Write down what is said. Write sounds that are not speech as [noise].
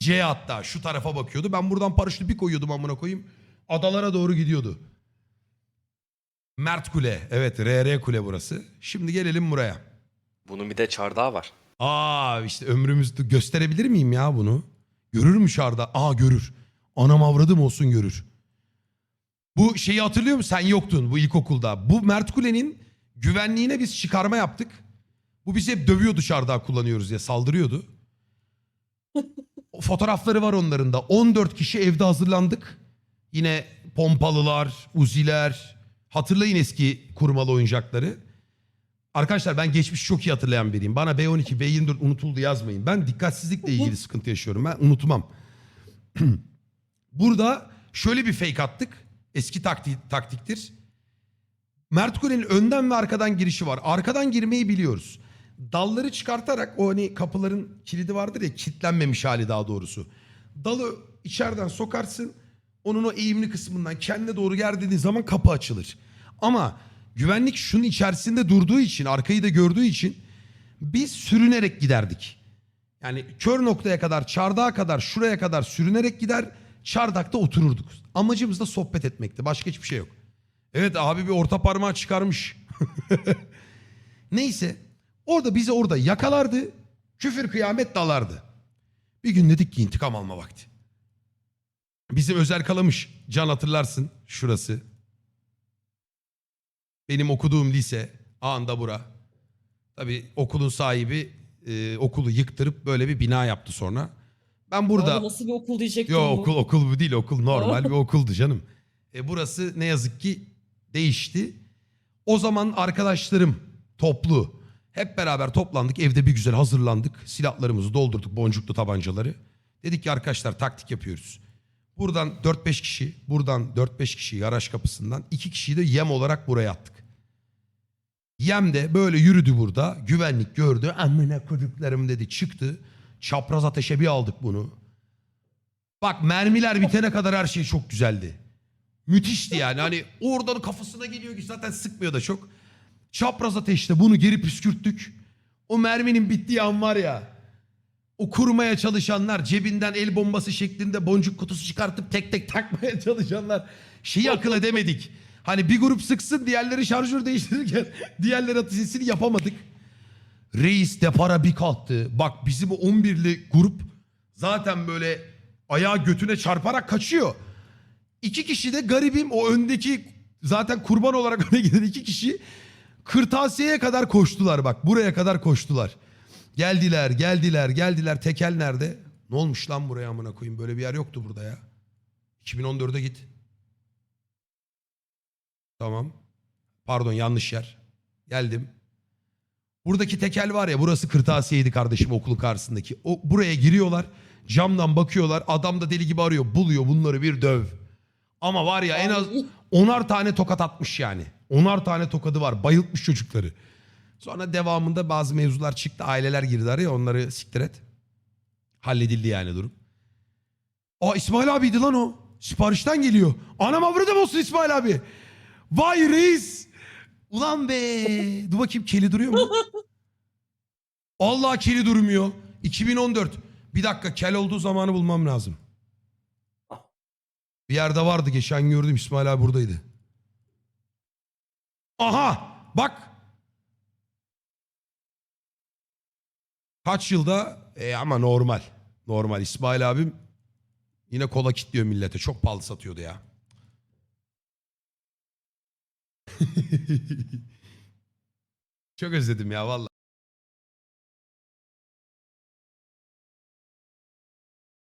C hatta şu tarafa bakıyordu. Ben buradan paraşütü bir koyuyordum amına koyayım. Adalara doğru gidiyordu. Mert Kule. Evet RR Kule burası. Şimdi gelelim buraya. Bunun bir de çardağı var. Aa işte ömrümüzde gösterebilir miyim ya bunu? Görür mü şarda? Aa görür. Anam avradım olsun görür. Bu şeyi hatırlıyor musun? Sen yoktun bu ilkokulda. Bu Mert Kule'nin güvenliğine biz çıkarma yaptık. Bu bizi hep dövüyor dışarıda kullanıyoruz diye saldırıyordu. [laughs] Fotoğrafları var onların da. 14 kişi evde hazırlandık. Yine pompalılar, uziler. Hatırlayın eski kurmalı oyuncakları. Arkadaşlar ben geçmişi çok iyi hatırlayan biriyim. Bana B12, B24 unutuldu yazmayın. Ben dikkatsizlikle ilgili sıkıntı yaşıyorum. Ben unutmam. [clears throat] Burada şöyle bir fake attık. Eski taktik, taktiktir. Mert Kule'nin önden ve arkadan girişi var. Arkadan girmeyi biliyoruz. Dalları çıkartarak o hani kapıların kilidi vardır ya kilitlenmemiş hali daha doğrusu. Dalı içeriden sokarsın. Onun o eğimli kısmından kendine doğru gerdiğin zaman kapı açılır. Ama güvenlik şunun içerisinde durduğu için, arkayı da gördüğü için biz sürünerek giderdik. Yani kör noktaya kadar, çardağa kadar, şuraya kadar sürünerek gider, çardakta otururduk. Amacımız da sohbet etmekti. Başka hiçbir şey yok. Evet abi bir orta parmağı çıkarmış. [laughs] Neyse. Orada bizi orada yakalardı. Küfür kıyamet dalardı. Bir gün dedik ki intikam alma vakti. Bizim özel kalamış. Can hatırlarsın. Şurası. Benim okuduğum lise. Anda bura. Tabii okulun sahibi e, okulu yıktırıp böyle bir bina yaptı sonra. Ben burada... Abi nasıl bir okul diyecektim Yo okul okul bu değil okul normal bir [laughs] okuldu canım. E, burası ne yazık ki değişti. O zaman arkadaşlarım toplu hep beraber toplandık evde bir güzel hazırlandık. Silahlarımızı doldurduk boncuklu tabancaları. Dedik ki arkadaşlar taktik yapıyoruz. Buradan 4-5 kişi buradan 4-5 kişi garaj kapısından 2 kişiyi de yem olarak buraya attık. Yem de böyle yürüdü burada. Güvenlik gördü. Amına koduklarım dedi çıktı. Çapraz ateşe bir aldık bunu. Bak mermiler bitene kadar her şey çok güzeldi. Müthişti yani. Hani oradan kafasına geliyor ki zaten sıkmıyor da çok. Çapraz ateşte bunu geri püskürttük. O merminin bittiği an var ya. O kurmaya çalışanlar cebinden el bombası şeklinde boncuk kutusu çıkartıp tek tek takmaya [laughs] çalışanlar. Şeyi akıl edemedik. Hani bir grup sıksın diğerleri şarjör değiştirirken [laughs] diğerleri atış etsin yapamadık. Reis depara bir kalktı. Bak bizim o 11'li grup zaten böyle ayağı götüne çarparak kaçıyor. İki kişi de garibim o öndeki zaten kurban olarak [laughs] öne giden iki kişi kırtasiyeye kadar koştular bak buraya kadar koştular. Geldiler geldiler geldiler tekel nerede? Ne olmuş lan buraya amına koyayım böyle bir yer yoktu burada ya. 2014'e git. Tamam. Pardon yanlış yer. Geldim. Buradaki tekel var ya burası kırtasiyeydi kardeşim okulun karşısındaki. O, buraya giriyorlar camdan bakıyorlar adam da deli gibi arıyor buluyor bunları bir döv. Ama var ya en az onar tane tokat atmış yani. Onar tane tokadı var bayıltmış çocukları. Sonra devamında bazı mevzular çıktı aileler girdi araya onları siktir et. Halledildi yani durum. Aa İsmail abiydi lan o. Siparişten geliyor. Anam avradım olsun İsmail abi. Vay reis. Ulan be. Dur bakayım keli duruyor mu? [laughs] Allah keli durmuyor. 2014. Bir dakika kel olduğu zamanı bulmam lazım. Bir yerde vardı geçen gördüm İsmail abi buradaydı. Aha bak. Kaç yılda? E ama normal. Normal. İsmail abim yine kola kitliyor millete. Çok pahalı satıyordu ya. [laughs] Çok özledim ya vallahi.